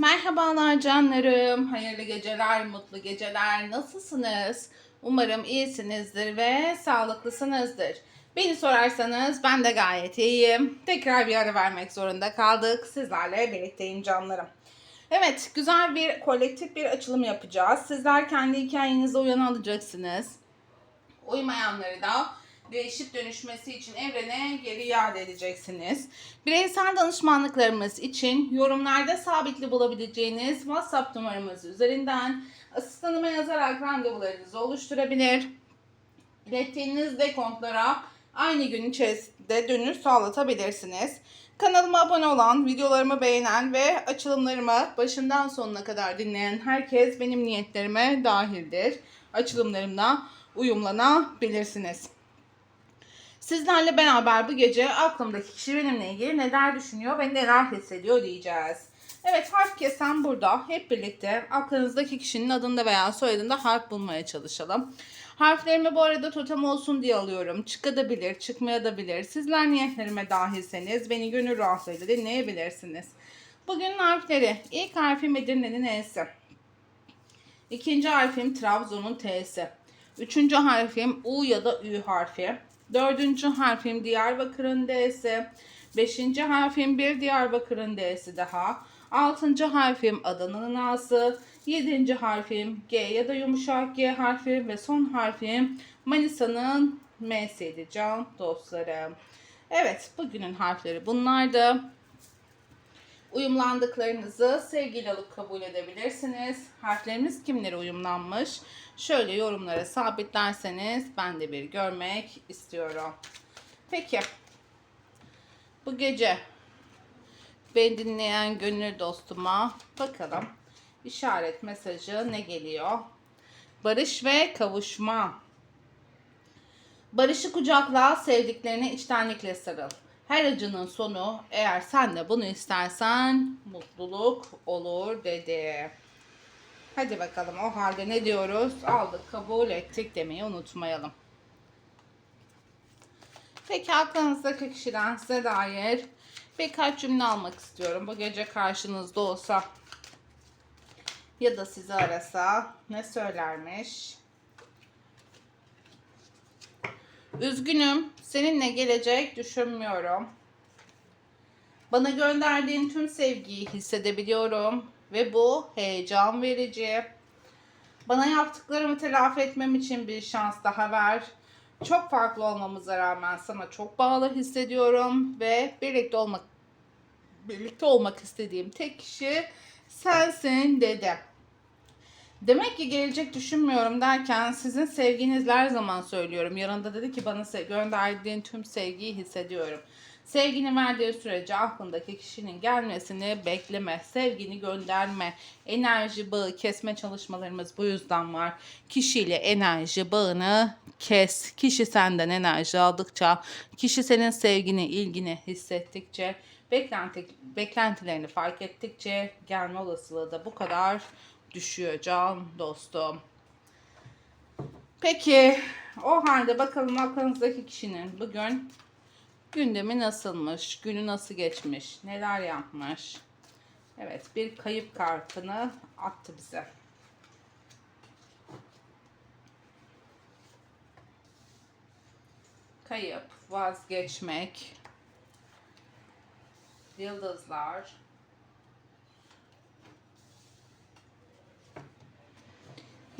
Merhabalar canlarım. Hayırlı geceler, mutlu geceler. Nasılsınız? Umarım iyisinizdir ve sağlıklısınızdır. Beni sorarsanız ben de gayet iyiyim. Tekrar bir ara vermek zorunda kaldık. Sizlerle birlikteyim canlarım. Evet, güzel bir kolektif bir açılım yapacağız. Sizler kendi hikayenize uyan alacaksınız. Uymayanları da değişip dönüşmesi için evrene geri iade edeceksiniz. Bireysel danışmanlıklarımız için yorumlarda sabitli bulabileceğiniz WhatsApp numaramız üzerinden asistanıma yazarak randevularınızı oluşturabilir. İlettiğiniz dekontlara aynı gün içerisinde dönüş sağlatabilirsiniz. Kanalıma abone olan, videolarımı beğenen ve açılımlarımı başından sonuna kadar dinleyen herkes benim niyetlerime dahildir. Açılımlarımla uyumlanabilirsiniz. Sizlerle beraber bu gece aklımdaki kişi benimle ilgili neler düşünüyor ve neler hissediyor diyeceğiz. Evet harf kesen burada. Hep birlikte aklınızdaki kişinin adında veya soyadında harf bulmaya çalışalım. Harflerimi bu arada totem olsun diye alıyorum. Çıkabilir, çıkmayabilir. Sizler niyetlerime dahilseniz beni gönül rahatlığıyla dinleyebilirsiniz. Bugünün harfleri. İlk harfim Edirne'nin E'si. İkinci harfim Trabzon'un T'si. Üçüncü harfim U ya da Ü harfi. Dördüncü harfim Diyarbakır'ın D'si. Beşinci harfim bir Diyarbakır'ın D'si daha. Altıncı harfim Adana'nın A'sı. Yedinci harfim G ya da yumuşak G harfi ve son harfim Manisa'nın M'siydi can dostlarım. Evet bugünün harfleri bunlardı. Uyumlandıklarınızı sevgiyle alıp kabul edebilirsiniz. Harflerimiz kimlere uyumlanmış? Şöyle yorumlara sabitlerseniz ben de bir görmek istiyorum. Peki. Bu gece beni dinleyen gönül dostuma bakalım. İşaret mesajı ne geliyor? Barış ve kavuşma. Barışı kucakla, sevdiklerine içtenlikle sarıl. Her acının sonu eğer sen de bunu istersen mutluluk olur dedi. Hadi bakalım o halde ne diyoruz? Aldık, kabul ettik demeyi unutmayalım. Peki aklınızdaki kişiden size dair birkaç cümle almak istiyorum. Bu gece karşınızda olsa ya da sizi arasa ne söylermiş? Üzgünüm, seninle gelecek düşünmüyorum. Bana gönderdiğin tüm sevgiyi hissedebiliyorum ve bu heyecan verici. Bana yaptıklarımı telafi etmem için bir şans daha ver. Çok farklı olmamıza rağmen sana çok bağlı hissediyorum ve birlikte olmak birlikte olmak istediğim tek kişi sensin dedi. Demek ki gelecek düşünmüyorum derken sizin sevginizle her zaman söylüyorum. Yanında dedi ki bana gönderdiğin tüm sevgiyi hissediyorum. Sevgini verdiği sürece aklındaki kişinin gelmesini bekleme. Sevgini gönderme. Enerji bağı kesme çalışmalarımız bu yüzden var. Kişiyle enerji bağını kes. Kişi senden enerji aldıkça, kişi senin sevgini, ilgini hissettikçe, beklenti, beklentilerini fark ettikçe gelme olasılığı da bu kadar düşüyor can dostum. Peki o halde bakalım aklınızdaki kişinin bugün gündemi nasılmış, günü nasıl geçmiş, neler yapmış. Evet bir kayıp kartını attı bize. Kayıp, vazgeçmek, yıldızlar,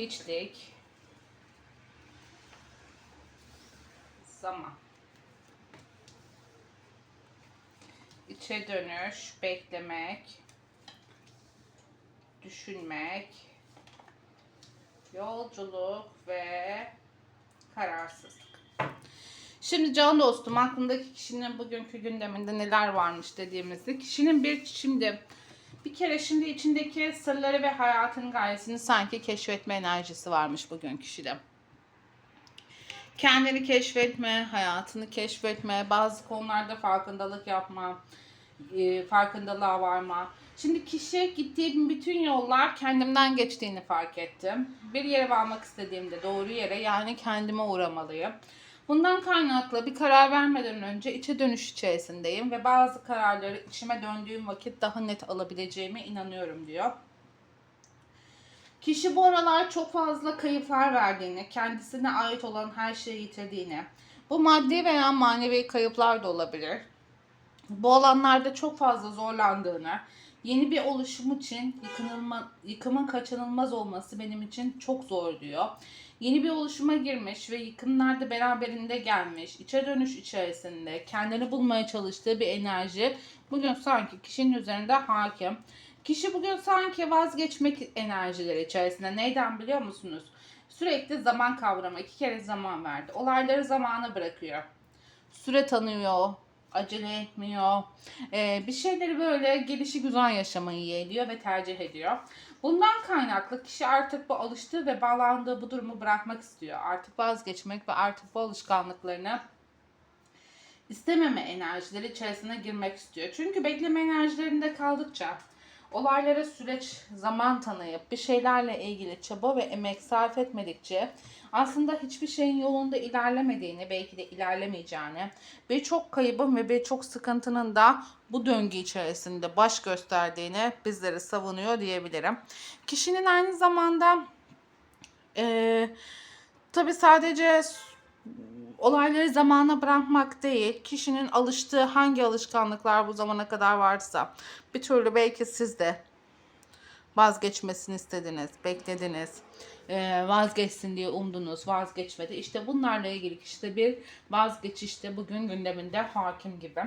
hiçlik, zaman. İçe dönüş, beklemek, düşünmek, yolculuk ve kararsızlık. Şimdi can dostum aklındaki kişinin bugünkü gündeminde neler varmış dediğimizde kişinin bir şimdi bir kere şimdi içindeki sırları ve hayatın gayesini sanki keşfetme enerjisi varmış bugün kişide. Kendini keşfetme, hayatını keşfetme, bazı konularda farkındalık yapma, e, farkındalığa varma. Şimdi kişi gittiği bütün yollar kendimden geçtiğini fark ettim. Bir yere varmak istediğimde doğru yere yani kendime uğramalıyım. Bundan kaynaklı bir karar vermeden önce içe dönüş içerisindeyim ve bazı kararları içime döndüğüm vakit daha net alabileceğime inanıyorum diyor. Kişi bu aralar çok fazla kayıplar verdiğini, kendisine ait olan her şeyi yitirdiğini, bu maddi veya manevi kayıplar da olabilir. Bu alanlarda çok fazla zorlandığını, yeni bir oluşum için yıkınılma, yıkımın kaçınılmaz olması benim için çok zor diyor. Yeni bir oluşuma girmiş ve yıkımlar da beraberinde gelmiş, içe dönüş içerisinde kendini bulmaya çalıştığı bir enerji bugün sanki kişinin üzerinde hakim. Kişi bugün sanki vazgeçmek enerjileri içerisinde. Neyden biliyor musunuz? Sürekli zaman kavramı. iki kere zaman verdi. Olayları zamana bırakıyor. Süre tanıyor. Acele etmiyor. Ee, bir şeyleri böyle gelişi güzel yaşamayı yeğliyor ve tercih ediyor. Bundan kaynaklı kişi artık bu alıştığı ve bağlandığı bu durumu bırakmak istiyor. Artık vazgeçmek ve artık bu alışkanlıklarını istememe enerjileri içerisine girmek istiyor. Çünkü bekleme enerjilerinde kaldıkça olaylara süreç, zaman tanıyıp bir şeylerle ilgili çaba ve emek sarf etmedikçe aslında hiçbir şeyin yolunda ilerlemediğini, belki de ilerlemeyeceğini, birçok kaybın ve birçok sıkıntının da bu döngü içerisinde baş gösterdiğini bizleri savunuyor diyebilirim. Kişinin aynı zamanda eee tabi sadece olayları zamana bırakmak değil, kişinin alıştığı hangi alışkanlıklar bu zamana kadar varsa bir türlü belki siz de vazgeçmesini istediniz, beklediniz, eee, vazgeçsin diye umdunuz, vazgeçmedi. İşte bunlarla ilgili işte bir vazgeçiş de bugün gündeminde hakim gibi.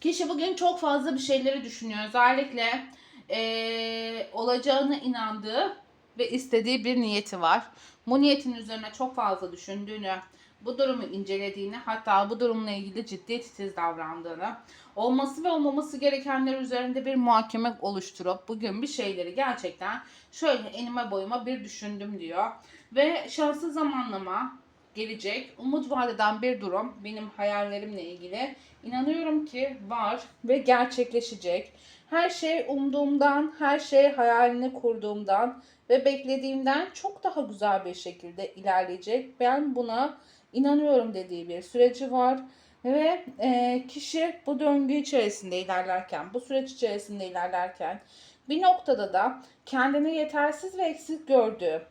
Kişi bugün çok fazla bir şeyleri düşünüyor. Özellikle eee, olacağına inandığı ve istediği bir niyeti var. Bu niyetin üzerine çok fazla düşündüğünü, bu durumu incelediğini, hatta bu durumla ilgili ciddi titiz davrandığını, olması ve olmaması gerekenler üzerinde bir muhakeme oluşturup bugün bir şeyleri gerçekten şöyle enime boyuma bir düşündüm diyor. Ve şanslı zamanlama gelecek, umut vadeden bir durum benim hayallerimle ilgili inanıyorum ki var ve gerçekleşecek. Her şey umduğumdan, her şey hayalini kurduğumdan ve beklediğimden çok daha güzel bir şekilde ilerleyecek. Ben buna inanıyorum dediği bir süreci var. Ve e, kişi bu döngü içerisinde ilerlerken, bu süreç içerisinde ilerlerken bir noktada da kendini yetersiz ve eksik gördüğü,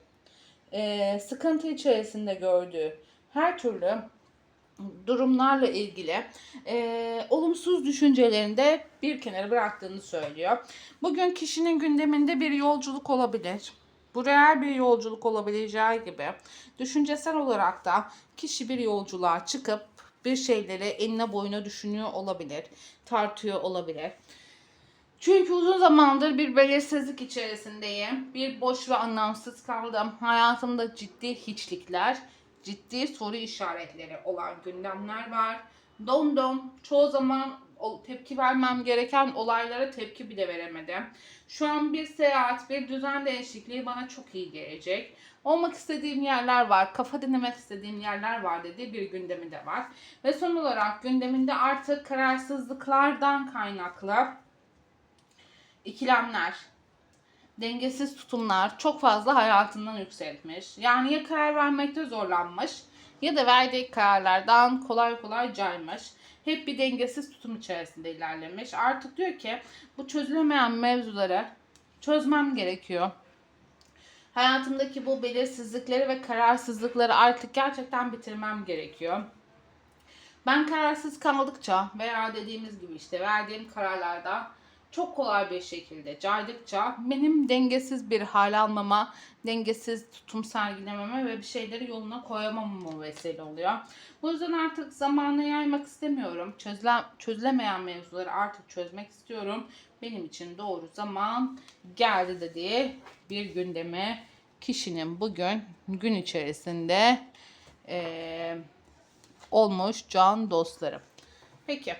e, sıkıntı içerisinde gördüğü her türlü durumlarla ilgili e, olumsuz düşüncelerini de bir kenara bıraktığını söylüyor. Bugün kişinin gündeminde bir yolculuk olabilir. Bu real bir yolculuk olabileceği gibi düşüncesel olarak da kişi bir yolculuğa çıkıp bir şeyleri eline boyuna düşünüyor olabilir, tartıyor olabilir. Çünkü uzun zamandır bir belirsizlik içerisindeyim. Bir boş ve anlamsız kaldım. Hayatımda ciddi hiçlikler, ciddi soru işaretleri olan gündemler var. Dondum. Çoğu zaman tepki vermem gereken olaylara tepki bile veremedim. Şu an bir seyahat, bir düzen değişikliği bana çok iyi gelecek. Olmak istediğim yerler var, kafa dinlemek istediğim yerler var dediği bir gündemi de var. Ve son olarak gündeminde artık kararsızlıklardan kaynaklı ikilemler, dengesiz tutumlar çok fazla hayatından yükseltmiş. Yani ya karar vermekte zorlanmış ya da verdiği kararlardan kolay kolay caymış. Hep bir dengesiz tutum içerisinde ilerlemiş. Artık diyor ki bu çözülemeyen mevzuları çözmem gerekiyor. Hayatımdaki bu belirsizlikleri ve kararsızlıkları artık gerçekten bitirmem gerekiyor. Ben kararsız kaldıkça veya dediğimiz gibi işte verdiğim kararlarda çok kolay bir şekilde caydıkça benim dengesiz bir hal almama, dengesiz tutum sergilememe ve bir şeyleri yoluna koyamamama vesile oluyor. Bu yüzden artık zamanı yaymak istemiyorum. Çözüle, çözülemeyen mevzuları artık çözmek istiyorum. Benim için doğru zaman geldi dediği bir gündemi kişinin bugün gün içerisinde eee, olmuş can dostlarım. Peki.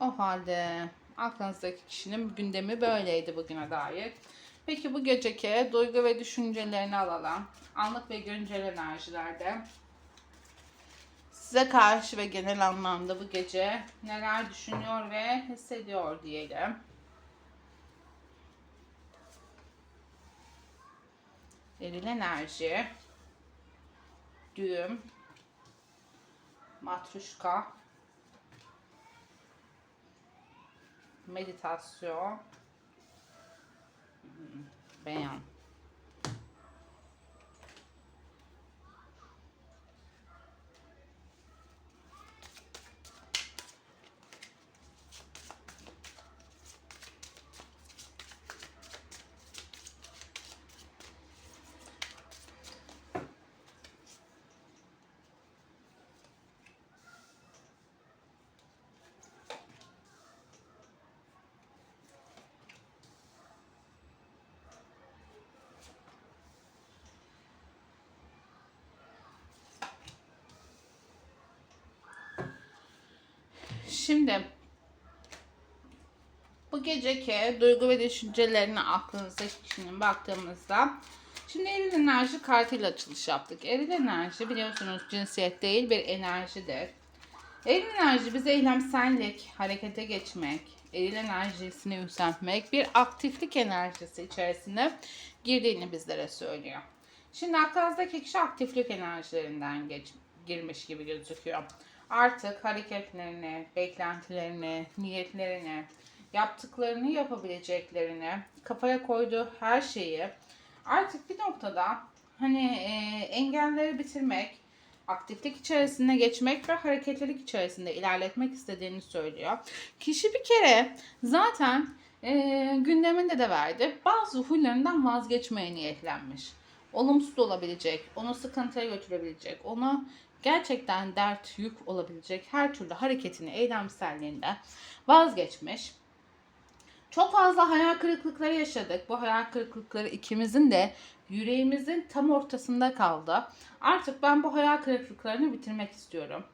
O halde aklınızdaki kişinin gündemi böyleydi bugüne dair. Peki bu geceki duygu ve düşüncelerini alalım. Anlık ve güncel enerjilerde size karşı ve genel anlamda bu gece neler düşünüyor ve hissediyor diyelim. Eril enerji. düğüm, matruşka, meditasyon, hmm, beyan. Şimdi bu geceki duygu ve düşüncelerine aklınızdaki kişinin baktığımızda Şimdi eril enerji kartıyla açılış yaptık. Eril enerji biliyorsunuz cinsiyet değil bir enerjidir. Eril enerji bize eylemsellik, harekete geçmek, eril enerjisini yükseltmek, bir aktiflik enerjisi içerisine girdiğini bizlere söylüyor. Şimdi aklınızdaki kişi aktiflik enerjilerinden geç, girmiş gibi gözüküyor. Artık hareketlerini, beklentilerini, niyetlerini, yaptıklarını yapabileceklerini, kafaya koyduğu her şeyi artık bir noktada hani e, engelleri bitirmek, aktiflik içerisinde geçmek ve hareketlilik içerisinde ilerletmek istediğini söylüyor. Kişi bir kere zaten e, gündeminde de verdi. Bazı huylarından vazgeçmeye niyetlenmiş. Olumsuz olabilecek, onu sıkıntıya götürebilecek, onu gerçekten dert, yük olabilecek her türlü hareketini, eylemselliğinden vazgeçmiş. Çok fazla hayal kırıklıkları yaşadık. Bu hayal kırıklıkları ikimizin de yüreğimizin tam ortasında kaldı. Artık ben bu hayal kırıklıklarını bitirmek istiyorum.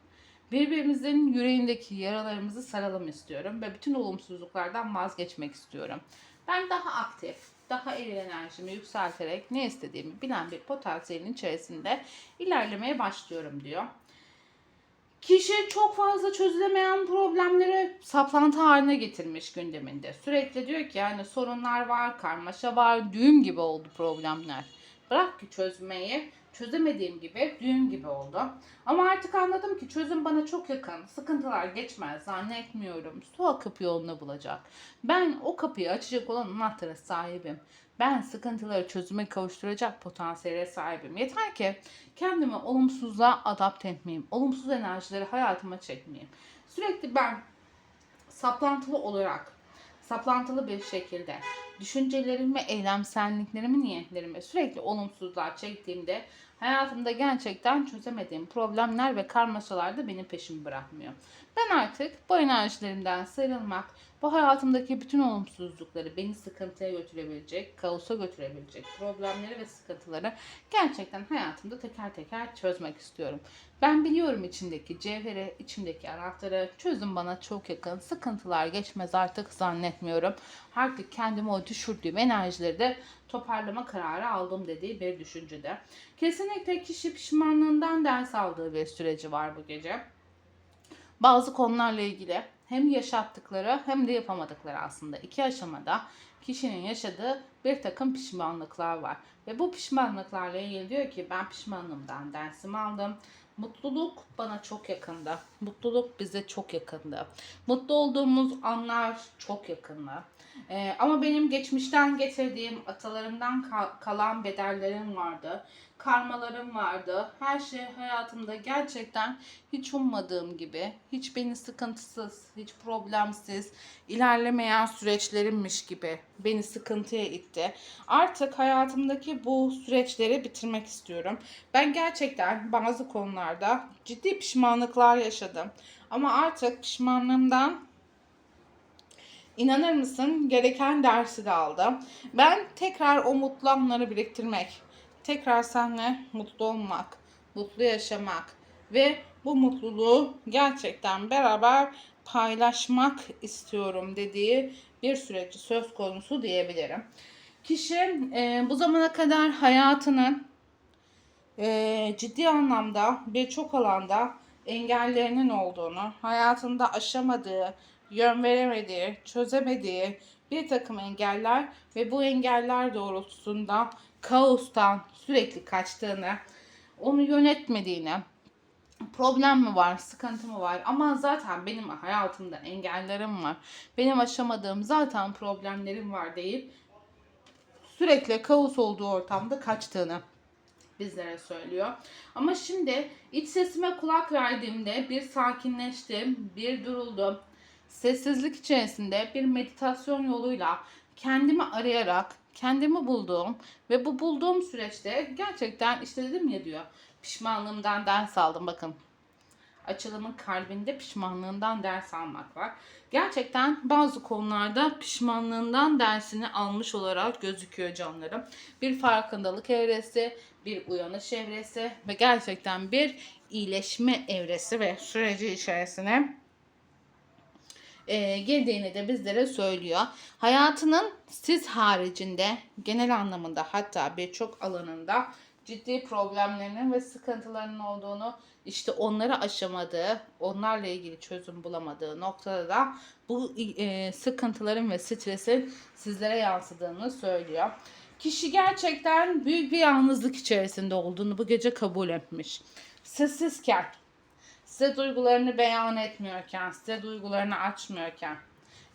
Birbirimizin yüreğindeki yaralarımızı saralım istiyorum ve bütün olumsuzluklardan vazgeçmek istiyorum. Ben daha aktif, daha eril enerjimi yükselterek ne istediğimi bilen bir potansiyelin içerisinde ilerlemeye başlıyorum diyor. Kişi çok fazla çözülemeyen problemleri saplantı haline getirmiş gündeminde. Sürekli diyor ki yani sorunlar var, karmaşa var, düğüm gibi oldu problemler. Bırak ki çözmeyi, çözemediğim gibi düğüm gibi oldu. Ama artık anladım ki çözüm bana çok yakın. Sıkıntılar geçmez zannetmiyorum. Su akıp yolunu bulacak. Ben o kapıyı açacak olan anahtara sahibim. Ben sıkıntıları çözüme kavuşturacak potansiyele sahibim. Yeter ki kendimi olumsuzluğa adapte etmeyeyim. Olumsuz enerjileri hayatıma çekmeyeyim. Sürekli ben saplantılı olarak, saplantılı bir şekilde düşüncelerimi, eylemselliklerimi, niyetlerimi sürekli olumsuzluğa çektiğimde hayatımda gerçekten çözemediğim problemler ve karmaşalar da benim peşimi bırakmıyor. Ben artık bu enerjilerimden sıyrılmak, bu hayatımdaki bütün olumsuzlukları beni sıkıntıya götürebilecek, kaosa götürebilecek problemleri ve sıkıntıları gerçekten hayatımda teker teker çözmek istiyorum. Ben biliyorum içindeki cevheri, içimdeki anahtarı. Çözüm bana çok yakın. Sıkıntılar geçmez artık zannetmiyorum. Artık kendimi o düşürdüğüm enerjileri de toparlama kararı aldım dediği bir düşüncede. Kesinlikle kişi pişmanlığından ders aldığı bir süreci var bu gece. Bazı konularla ilgili hem yaşattıkları hem de yapamadıkları aslında iki aşamada kişinin yaşadığı bir takım pişmanlıklar var. Ve bu pişmanlıklarla ilgili diyor ki ben pişmanlığımdan dersimi aldım. Mutluluk bana çok yakında. Mutluluk bize çok yakında. Mutlu olduğumuz anlar çok yakında. Ee, ama benim geçmişten getirdiğim atalarımdan kal- kalan bedellerim vardı. Karmalarım vardı. Her şey hayatımda gerçekten hiç ummadığım gibi, hiç beni sıkıntısız, hiç problemsiz ilerlemeyen süreçlerimmiş gibi beni sıkıntıya itti. Artık hayatımdaki bu süreçleri bitirmek istiyorum. Ben gerçekten bazı konularda ciddi pişmanlıklar yaşadım. Ama artık pişmanlığımdan İnanır mısın gereken dersi de aldım. Ben tekrar o mutlu anları biriktirmek, tekrar seninle mutlu olmak, mutlu yaşamak ve bu mutluluğu gerçekten beraber paylaşmak istiyorum dediği bir süreci söz konusu diyebilirim. Kişi e, bu zamana kadar hayatının e, ciddi anlamda birçok alanda engellerinin olduğunu, hayatında aşamadığı, yön veremediği, çözemediği bir takım engeller ve bu engeller doğrultusunda kaostan sürekli kaçtığını, onu yönetmediğini, problem mi var, sıkıntı mı var? Ama zaten benim hayatımda engellerim var. Benim aşamadığım zaten problemlerim var deyip sürekli kaos olduğu ortamda kaçtığını bizlere söylüyor. Ama şimdi iç sesime kulak verdiğimde bir sakinleştim, bir duruldum. Sessizlik içerisinde bir meditasyon yoluyla kendimi arayarak kendimi bulduğum ve bu bulduğum süreçte gerçekten işte dedim ya diyor pişmanlığımdan ders aldım bakın açılımın kalbinde pişmanlığından ders almak var. Gerçekten bazı konularda pişmanlığından dersini almış olarak gözüküyor canlarım. Bir farkındalık evresi, bir uyanış evresi ve gerçekten bir iyileşme evresi ve süreci içerisine e, girdiğini de bizlere söylüyor. Hayatının siz haricinde genel anlamında hatta birçok alanında ciddi problemlerinin ve sıkıntılarının olduğunu işte onları aşamadığı, onlarla ilgili çözüm bulamadığı noktada da bu e, sıkıntıların ve stresin sizlere yansıdığını söylüyor. Kişi gerçekten büyük bir yalnızlık içerisinde olduğunu bu gece kabul etmiş. Sessizken, size duygularını beyan etmiyorken, size duygularını açmıyorken,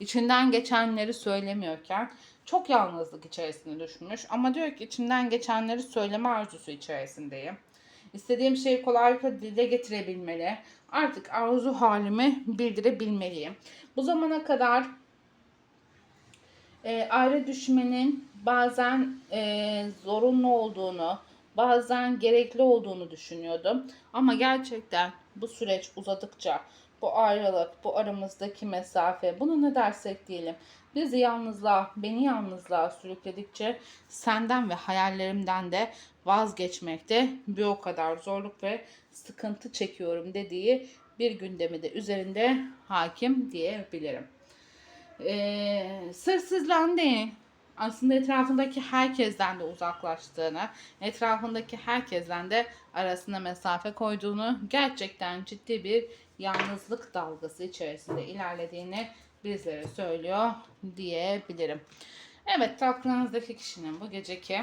içinden geçenleri söylemiyorken çok yalnızlık içerisinde düşmüş. Ama diyor ki içimden geçenleri söyleme arzusu içerisindeyim. İstediğim şeyi kolaylıkla dile getirebilmeli. Artık arzu halimi bildirebilmeliyim. Bu zamana kadar e, ayrı düşmenin bazen e, zorunlu olduğunu, bazen gerekli olduğunu düşünüyordum. Ama gerçekten bu süreç uzadıkça, bu ayrılık, bu aramızdaki mesafe, bunu ne dersek diyelim, bizi yalnızlığa, beni yalnızlığa sürükledikçe senden ve hayallerimden de vazgeçmekte bir o kadar zorluk ve sıkıntı çekiyorum dediği bir gündemi de üzerinde hakim diyebilirim. Ee, sırsızlan değil, aslında etrafındaki herkesten de uzaklaştığını, etrafındaki herkesten de arasına mesafe koyduğunu, gerçekten ciddi bir yalnızlık dalgası içerisinde ilerlediğini bizlere söylüyor diyebilirim. Evet, aklınızdaki kişinin bu geceki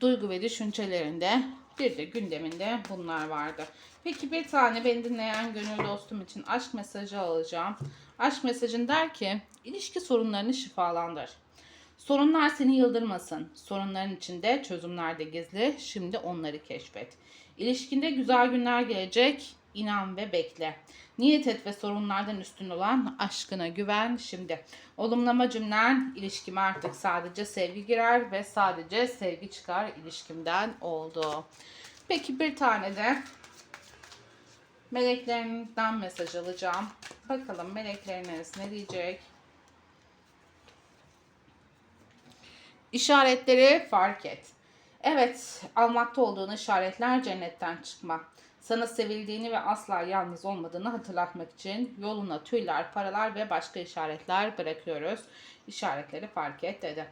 duygu ve düşüncelerinde bir de gündeminde bunlar vardı. Peki bir tane beni dinleyen gönül dostum için aşk mesajı alacağım. Aşk mesajın der ki ilişki sorunlarını şifalandır. Sorunlar seni yıldırmasın. Sorunların içinde çözümler de gizli. Şimdi onları keşfet. İlişkinde güzel günler gelecek. İnan ve bekle. Niyet et ve sorunlardan üstün olan aşkına güven şimdi. Olumlama cümlen ilişkime artık sadece sevgi girer ve sadece sevgi çıkar ilişkimden oldu. Peki bir tane de meleklerinden mesaj alacağım. Bakalım melekleriniz ne diyecek? İşaretleri fark et. Evet, almakta olduğun işaretler cennetten çıkma. Sana sevildiğini ve asla yalnız olmadığını hatırlatmak için yoluna tüyler, paralar ve başka işaretler bırakıyoruz. İşaretleri fark et dedi.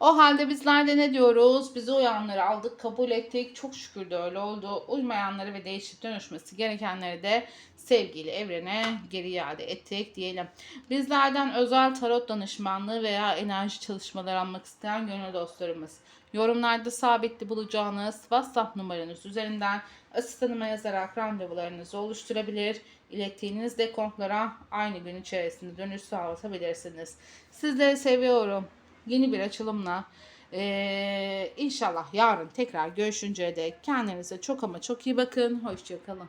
O halde bizler de ne diyoruz? Bizi uyanları aldık, kabul ettik. Çok şükür de öyle oldu. Uymayanları ve değişip dönüşmesi gerekenleri de sevgiyle evrene geri iade ettik diyelim. Bizlerden özel tarot danışmanlığı veya enerji çalışmaları almak isteyen gönül dostlarımız yorumlarda sabitli bulacağınız WhatsApp numaranız üzerinden asistanıma yazarak randevularınızı oluşturabilir. İlettiğiniz dekontlara aynı gün içerisinde dönüş sağlatabilirsiniz. Sizleri seviyorum. Yeni bir açılımla ee, inşallah yarın tekrar görüşünceye dek kendinize çok ama çok iyi bakın. Hoşçakalın.